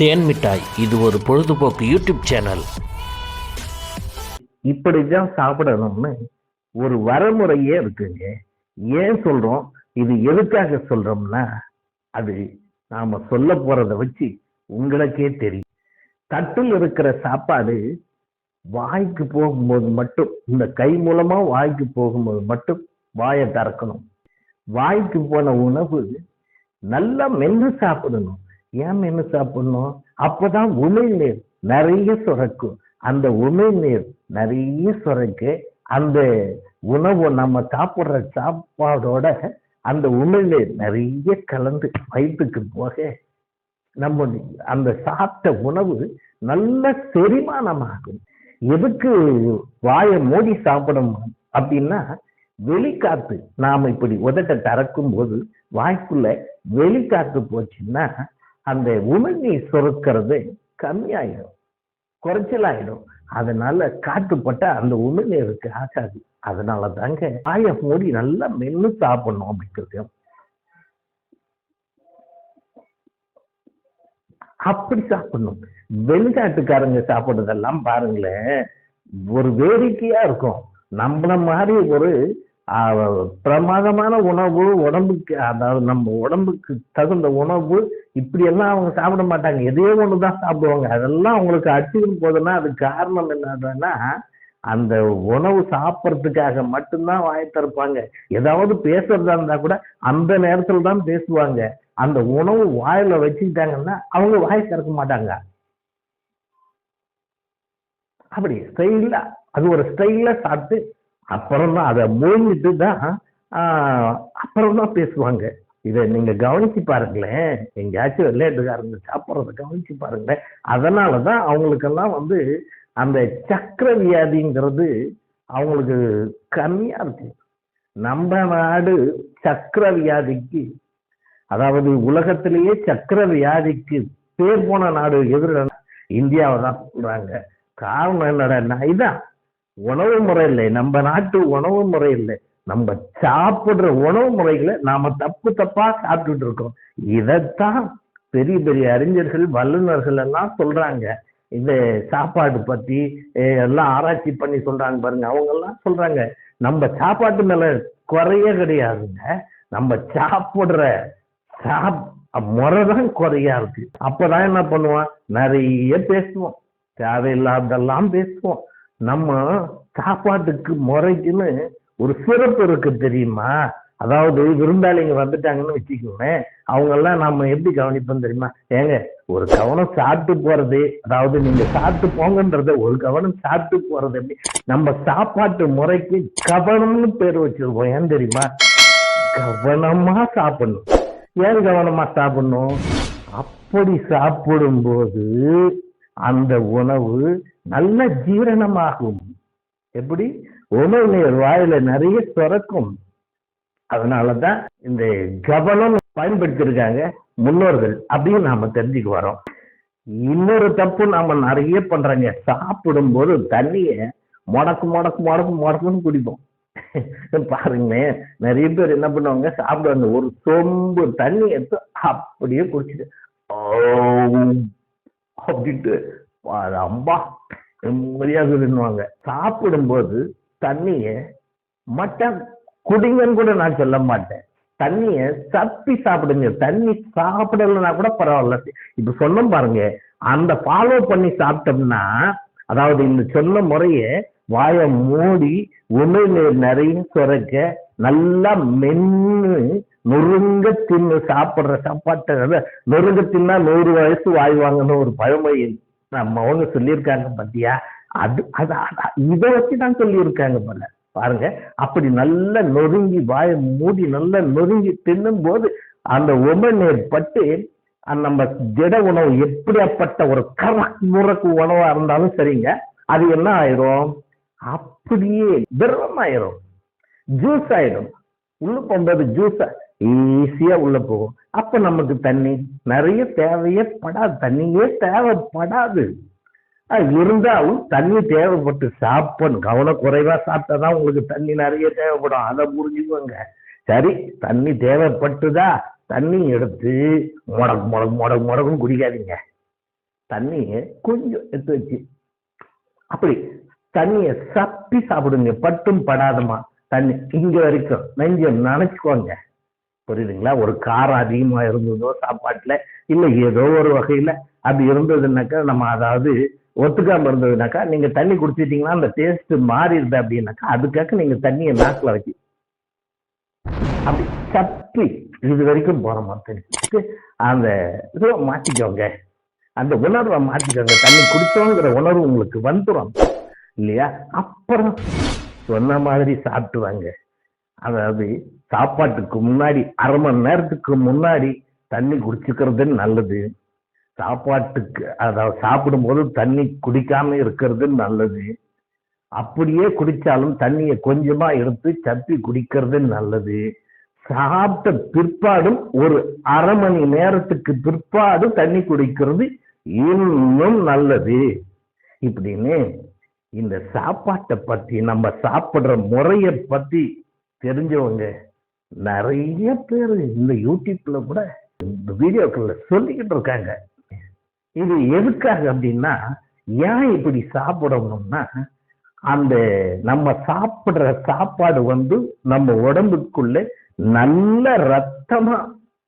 தேன் மிட்டாய். இது ஒரு பொழுதுபோக்கு யூடியூப் சேனல். இப்படிதான் சாப்பிடணும்னு ஒரு வரமுறையே இருக்குங்க. ஏன் சொல்றோம்? இது எதுக்காக சொல்றோம்னா அது நாம சொல்ல போறத வச்சு உங்களுக்கே தெரியும். தட்டில் இருக்கிற சாப்பாடு வாய்க்கு போகும்போது மட்டும் இந்த கை மூலமா வாய்க்கு போகும்போது மட்டும் வாயை திறக்கணும். வாய்க்கு போன உணவு நல்லா மென்று சாப்பிடணும். ஏன் மென்று சாப்பிடணும்? அப்பதான் உமிழ்நீர் நிறைய சுரக்கும். அந்த உமிழ்நீர் நிறைய சுரக்கு. அந்த உணவு நம்ம சாப்பிடுற சாப்பாடோட அந்த உமிழ்நீர் நிறைய கலந்து வயிற்றுக்கு போக நம்ம அந்த சாப்பிட்ட உணவு நல்ல செரிமானமாகும். எதுக்கு வாயை மூடி சாப்பிடணும் அப்படின்னா வெளிக்காத்து நாம் இப்படி உதட்ட திறக்கும் போது வாய்க்குள்ள வெளிக்காத்து போச்சுன்னா அந்த உமிழ்நீர் சுரக்கிறது கம்மியாயிடும் குறைச்சலாயிடும். அதனால காற்றுப்பட்டா அந்த உமிழ்நீருக்கு ஆகாது. அதனால தாங்க வாயை மூடி நல்லா மென்னு சாப்பிடணும் அப்படிங்கிறது அப்படி சாப்பிடணும். வெளிநாட்டுக்காரங்க சாப்பிடுறதெல்லாம் பாருங்களேன் ஒரு வேடிக்கையா இருக்கும். நம்மள மாதிரி ஒரு பிரமாதமான உணவு உடம்புக்கு அதாவது நம்ம உடம்புக்கு தகுந்த உணவு இப்படி எல்லாம் அவங்க சாப்பிட மாட்டாங்க. எதையோ ஒண்ணுதான் சாப்பிடுவாங்க. அதெல்லாம் அவங்களுக்கு அடிச்சுக்கும் போதுன்னா அது காரணம் என்னதுன்னா அந்த உணவு சாப்பிட்றதுக்காக மட்டும்தான் வாய் திறப்பாங்க. ஏதாவது பேசுறதா இருந்தா கூட அந்த நேரத்துல தான் பேசுவாங்க. அந்த உணவு வாயில வச்சுக்கிட்டாங்கன்னா அவங்க வாய் திறக்க மாட்டாங்க. அப்படி ஸ்டைலா அது ஒரு ஸ்டைலா சாப்பிட்டு அப்புறம் தான் அதை மூழ்கிட்டு தான் அப்புறம் தான் பேசுவாங்க. இதை நீங்க கவனிச்சு பாருங்களேன். எங்கேயாச்சும் விளையாட்டுக்காரங்க சாப்பிட்றத கவனிச்சு பாருங்களேன். அதனால தான் அவங்களுக்கெல்லாம் வந்து அந்த சக்கர வியாதிங்கிறது அவங்களுக்கு கம்மியா இருக்கு. நம்ம நாடு சக்கர வியாதிக்கு அதாவது உலகத்திலேயே சக்கர வியாதிக்கு பேர் போன நாடு எதிர இந்தியாவை தான் சொல்றாங்க. காரணம் என்னடா இதான். உணவு முறை இல்லை. நம்ம நாட்டு உணவு முறை இல்லை. நம்ம சாப்பிடுற உணவு முறைகளை நாம தப்பு தப்பா சாப்பிட்டுட்டு இருக்கோம். இதைத்தான் பெரிய பெரிய அறிஞர்கள் வல்லுநர்கள் எல்லாம் சொல்றாங்க. இந்த சாப்பாடு பத்தி எல்லாம் ஆராய்ச்சி பண்ணி சொல்றாங்க பாருங்க. அவங்க எல்லாம் சொல்றாங்க நம்ம சாப்பாட்டு மேல குறைய கிடையாதுங்க. நம்ம சாப்பிடுற சாப் முறை தான் குறையா இருக்கு. அப்பதான் என்ன பண்ணுவான் நிறைய பேசுவோம். தேவையில்லாதெல்லாம் பேசுவோம். நம்ம சாப்பாட்டுக்கு முறைக்குன்னு ஒரு சிறப்பு இருக்கு தெரியுமா? அதாவது விருந்தாளிங்க வந்துட்டாங்கன்னு வச்சுக்கோங்களேன் அவங்க எல்லாம் நம்ம எப்படி கவனிப்போம் தெரியுமா? ஏங்க ஒரு கவனம் சாப்பிட்டு போறது அதாவது நீங்க சாப்பிட்டு போங்கன்றத ஒரு கவனம் சாப்பிட்டு போறது எப்படி? நம்ம சாப்பாட்டு முறைக்கு கவனம்னு பேர் வச்சிருக்கோம். ஏன் தெரியுமா? கவனமா சாப்பிடணும். ஏன் கவனமா சாப்பிடணும்? அப்படி சாப்பிடும்போது அந்த உணவு நல்ல ஜீரணமாகும். எப்படி? உணவு நீர் வாயில நிறைய சுரக்கும். அதனாலதான் இந்த கவனம் பயன்படுத்தியிருக்காங்க முன்னோர்கள். அப்படின்னு நாம தெரிஞ்சுக்கு வரோம். இன்னொரு தப்பு நாம நிறைய பண்றோங்க. சாப்பிடும்போது தண்ணிய முடக்கு முடக்கு முடக்கு முடக்குன்னு குடிப்போம். பாருங்களேன் நிறைய பேர் என்ன பண்ணுவாங்க? சாப்பிடுவாங்க. ஒரு சொம்பு தண்ணி எடுத்து அப்படியே குடிச்சிட்டு அப்படின்ட்டு அம்பா. நிம்மதியாக சாப்பிடும்போது தண்ணிய மட்டன் குடிங்கன்னு கூட நான் சொல்ல மாட்டேன். தண்ணிய தப்பி சாப்பிடுங்க. தண்ணி சாப்பிடலன்னா கூட பரவாயில்ல. இப்ப சொன்ன பாருங்க. அந்த ஃபாலோ பண்ணி சாப்பிட்டோம்னா அதாவது இந்த சொன்ன முறைய வாயை மூடி உமிழ்நீர் நிறைய சுரக்க நல்லா மென்னு நொறுங்க தின்னு சாப்பிடுற சாப்பாட்டை நொறுங்க தின்னா நூறு வயசு வாய்வாங்கன்னு ஒரு பழமொழி நம்ம அவங்க சொல்லியிருக்காங்க பத்தியா? அது அது இதை இதை வச்சுதான் சொல்லியிருக்காங்க போல. பாருங்க அப்படி நல்ல நொறுங்கி வாயை மூடி நல்லா நொறுங்கி தின்னும் போது அந்த உமிழ்நீர் பட்டு நம்ம திட உணவு எப்படியாப்பட்ட ஒரு கரக் முறக்கு உணவா இருந்தாலும் சரிங்க அது என்ன ஆயிரும்? அப்படியே திரவமாயிரும் ஜூஸ் ஆயிடும். உள்ள போகும்போது ஜூஸ் ஈஸியா உள்ள போகும். அப்ப நமக்கு தண்ணி நிறைய தேவையே படாது. தண்ணியே தேவைப்படாது. இருந்தாலும் தண்ணி தேவைப்பட்டு சாப்பிடணும். கவனக்குறைவா சாப்பிட்டாதான் உங்களுக்கு தண்ணி நிறைய தேவைப்படும். அதை புரிஞ்சுக்கோங்க. சரி தண்ணி தேவைப்பட்டுதா? தண்ணி எடுத்து முடக்கு முடக்கு முடக்கு முடக்கும் குடிக்காதீங்க. தண்ணியை கொஞ்சம் எடுத்து வச்சு. அப்படி தண்ணியை சப்பி சாப்பிடுங்க. பட்டும் படாதமா தண்ணி இங்க வரைக்கும். நெஞ்சம் நினைச்சுக்கோங்க. புரியுதுங்களா? ஒரு காரம் அதிகமாக இருந்ததோ சாப்பாட்டில் இல்லை ஏதோ ஒரு வகையில் அது இருந்ததுனாக்கா நம்ம அதாவது ஒத்துக்காமல் இருந்ததுனாக்கா நீங்கள் தண்ணி குடிச்சிட்டிங்கன்னா அந்த டேஸ்ட்டு மாறிடுது அப்படின்னாக்கா அதுக்காக நீங்கள் தண்ணியை நாக்கில் வச்சு அப்படி சப்பி இது வரைக்கும் போகிற மாதிரி அந்த இதை மாற்றிக்கோங்க அந்த உணர்வை மாற்றிக்கோங்க தண்ணி குடித்தோங்கிற உணர்வு உங்களுக்கு வந்துடும் இல்லையா? அப்புறம் சொன்ன மாதிரி சாப்பிட்டு வாங்க. அதாவது சாப்பாட்டுக்கு முன்னாடி அரை மணி நேரத்துக்கு முன்னாடி தண்ணி குடிச்சுக்கிறது நல்லது. சாப்பாட்டுக்கு அதாவது சாப்பிடும்போது தண்ணி குடிக்காம இருக்கிறது நல்லது. அப்படியே குடித்தாலும் தண்ணியை கொஞ்சமா எடுத்து சப்பி குடிக்கிறது நல்லது. சாப்பிட்ட பிற்பாடும் ஒரு அரை மணி நேரத்துக்கு பிற்பாடு தண்ணி குடிக்கிறது இன்னும் நல்லது. இப்படின்னு இந்த சாப்பாட்டை பற்றி நம்ம சாப்பிட்ற முறையை பற்றி தெரிஞ்சவங்க நிறைய பேர் இந்த யூடியூப்ல கூட இந்த வீடியோக்கள்ல சொல்லிக்கிட்டு இருக்காங்க. இது எதுக்காக அப்படின்னா ஏன் இப்படி சாப்பிடணும்னா அந்த நம்ம சாப்பிடுற சாப்பாடு வந்து நம்ம உடம்புக்குள்ள நல்ல ரத்தமா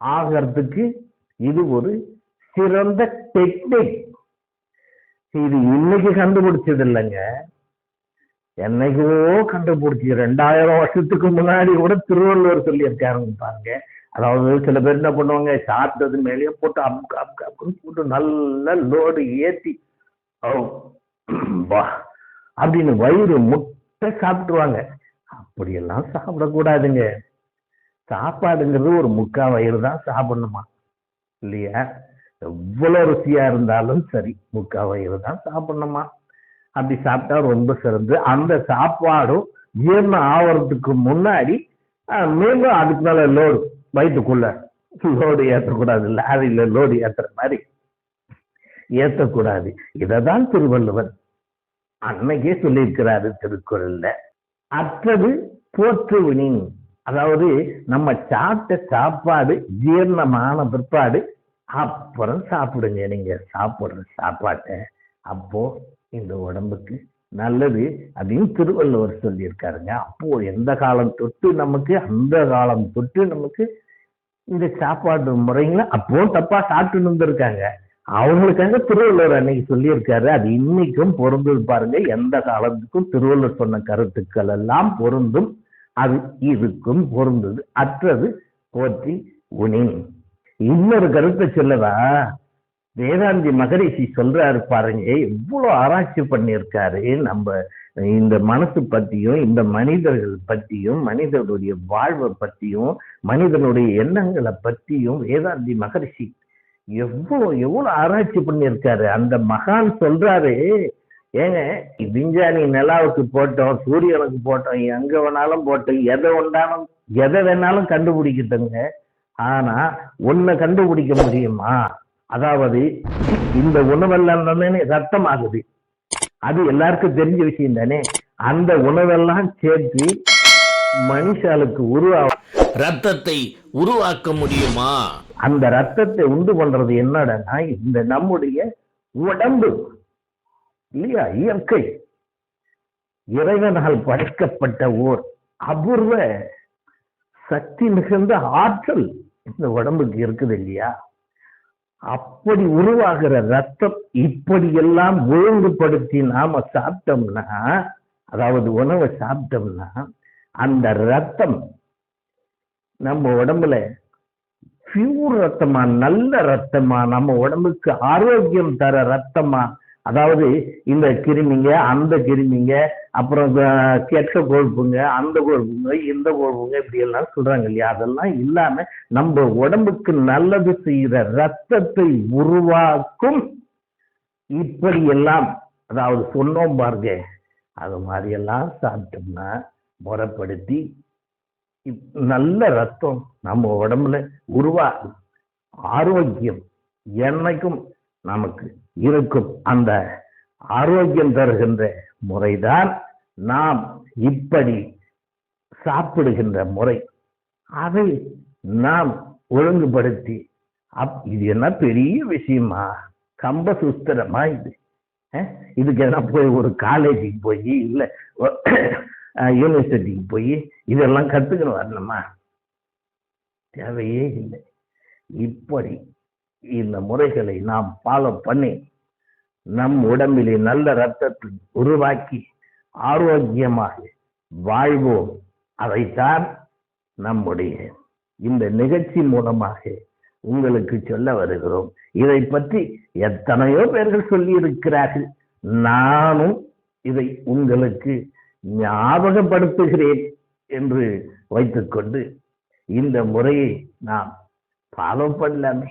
ஆகிறதுக்கு இது ஒரு சிறந்த டெக்னிக் இது இன்னைக்கு கண்டுபிடிச்சது இல்லைங்க. என்னைக்கோ கண்டுபிடிச்சி ரெண்டாயிரம் வருஷத்துக்கு முன்னாடி கூட திருவள்ளுவர் சொல்லியிருக்காருங்க பாருங்க. அதாவது சில பேர் என்ன பண்ணுவாங்க சாப்பிட்டது மேலேயே போட்டு அப் அப் அமுக்குன்னு போட்டு நல்ல லோடு ஏற்றி ஓ, வா அப்படின்னு வயிறு முட்டை சாப்பிட்டுருவாங்க. அப்படியெல்லாம் சாப்பிடக்கூடாதுங்க. சாப்பாடுங்கிறது ஒரு முக்கா வயிறு தான் சாப்பிடணுமா? இல்லையா? எவ்வளோ ருசியாக இருந்தாலும் சரி முக்கா வயிறு தான் சாப்பிடணுமா? அப்படி சாப்பிட்டா ரொம்ப சிறந்து அந்த சாப்பாடும் ஜீரணம் ஆவறதுக்கு முன்னாடி மீண்டும் அதுக்கு மேலே லோடு வயிற்றுக்குள்ள லோடு ஏற்றக்கூடாது லாரியில லோடு ஏற்றுற மாதிரி ஏற்றக்கூடாது இதை தான் திருவள்ளுவர் அன்னைக்கே சொல்லியிருக்கிறாரு திருக்குறள்ல. அற்றது போற்றுவினின். அதாவது நம்ம சாப்பிட்ட சாப்பாடு ஜீரணமான பிற்பாடு அப்புறம் சாப்பிடுங்க. நீங்க சாப்பிடுற சாப்பாட்டை அப்போ இந்த உடம்புக்கு நல்லது அதையும் திருவள்ளுவர் சொல்லியிருக்காருங்க. அப்போ எந்த காலம் தொட்டு நமக்கு அந்த காலம் தொட்டு நமக்கு இந்த சாப்பாடு முறைங்களை அப்போ தப்பா சாப்பிட்டு இருந்திருக்காங்க அவங்களுக்காக திருவள்ளுவர் அன்னைக்கு சொல்லியிருக்காரு. அது இன்னைக்கும் பொருந்தது பாருங்க. எந்த காலத்துக்கும் திருவள்ளுவர் சொன்ன கருத்துக்கள் எல்லாம் பொருந்தும். அது இதுக்கும் பொருந்தது. அற்றது போற்றி உனி. இன்னொரு கருத்தை சொல்லவா? வேதாந்தி மகரிஷி சொல்றாரு பாருங்க எவ்வளோ ஆராய்ச்சி பண்ணியிருக்காரு. நம்ம இந்த மனசு பத்தியும் இந்த மனிதர்கள் பத்தியும் மனிதனுடைய வாழ்வை பத்தியும் மனிதனுடைய எண்ணங்களை பத்தியும் வேதாந்தி மகரிஷி எவ்வளோ எவ்வளோ ஆராய்ச்சி பண்ணியிருக்காரு. அந்த மகான் சொல்றாரு ஏங்க விஞ்ஞானி நிலாவுக்கு போட்டோம் சூரியனுக்கு போட்டோம் எங்க வேணாலும் போட்டோம் எதை ஒன்றாலும் எதை வேணாலும் கண்டுபிடிக்கட்டுங்க ஆனா ஒன்ன கண்டுபிடிக்க முடியுமா? அதாவது இந்த உணவெல்லாம் ரத்தம் ஆகுது அது எல்லாருக்கும் தெரிஞ்ச விஷயம் தானே. அந்த உணவெல்லாம் சேர்த்து மனுஷாளுக்கு உருவா ரத்தத்தை உருவாக்க முடியுமா? அந்த ரத்தத்தை உண்டு பண்றது என்னடனா இந்த நம்முடைய உடம்பு. இல்லையா? இயற்கை. இறைவனால் படைக்கப்பட்ட ஓர் அபூர்வ சக்தி மிகுந்த ஆற்றல் இந்த உடம்புக்கு இருக்குது இல்லையா? அப்படி உருவாகிற ரத்தம் இப்படியெல்லாம் ஒழுங்குபடுத்தி நாம சாப்பிட்டோம்னா அதாவது உணவை சாப்பிட்டோம்னா அந்த ரத்தம் நம்ம உடம்புல பியூர் ரத்தமா நல்ல ரத்தமா நம்ம உடம்புக்கு ஆரோக்கியம் தர ரத்தமா அதாவது இந்த கிருமிங்க அந்த கிருமிங்க அப்புறம் கெட்ட கொழுப்புங்க அந்த கொழுப்புங்க இந்த கொழுப்புங்க இப்படி எல்லாம் சொல்றாங்க இல்லையா? அதெல்லாம் இல்லாம நம்ம உடம்புக்கு நல்லது செய்யற ரத்தத்தை உருவாக்கும் இப்படி எல்லாம். அதாவது சொன்னோம் பாருங்க. அது மாதிரியெல்லாம் சாப்பிட்டோம்னா முறைப்படுத்தி இப்- நல்ல ரத்தம் நம்ம உடம்புல உருவாகும். ஆரோக்கியம் என்னைக்கும் நமக்கு. இருக்கும். அந்த ஆரோக்கியம் தருகின்ற முறைதான் நாம் இப்படி சாப்பிடுகின்ற முறை. அதை நாம் ஒழுங்குபடுத்தி அப் இது என்ன பெரிய விஷயமா? கம்ப சுஸ்திரமா இது? இதுக்கு எதனா போய் ஒரு காலேஜுக்கு போய் இல்லை யூனிவர்சிட்டிக்கு போய் இதெல்லாம் கற்றுக்கணும் வரணுமா? தேவையே இல்லை. இப்படி இந்த முறைகளை நாம் ஃபாலோ பண்ணி நம் உடம்பிலே நல்ல ரத்தத்தை உருவாக்கி ஆரோக்கியமாக வாழ்வோம். அதைத்தான் நம்முடைய இந்த நிகழ்ச்சி மூலமாக உங்களுக்கு சொல்ல வருகிறோம். இதை பற்றி எத்தனையோ பேர்கள் சொல்லி இருக்கிறார்கள் நானும் இதை உங்களுக்கு ஞாபகப்படுத்துகிறேன் என்று வைத்துக்கொண்டு இந்த முறையை நாம் ஃபாலோ பண்ணலாமே.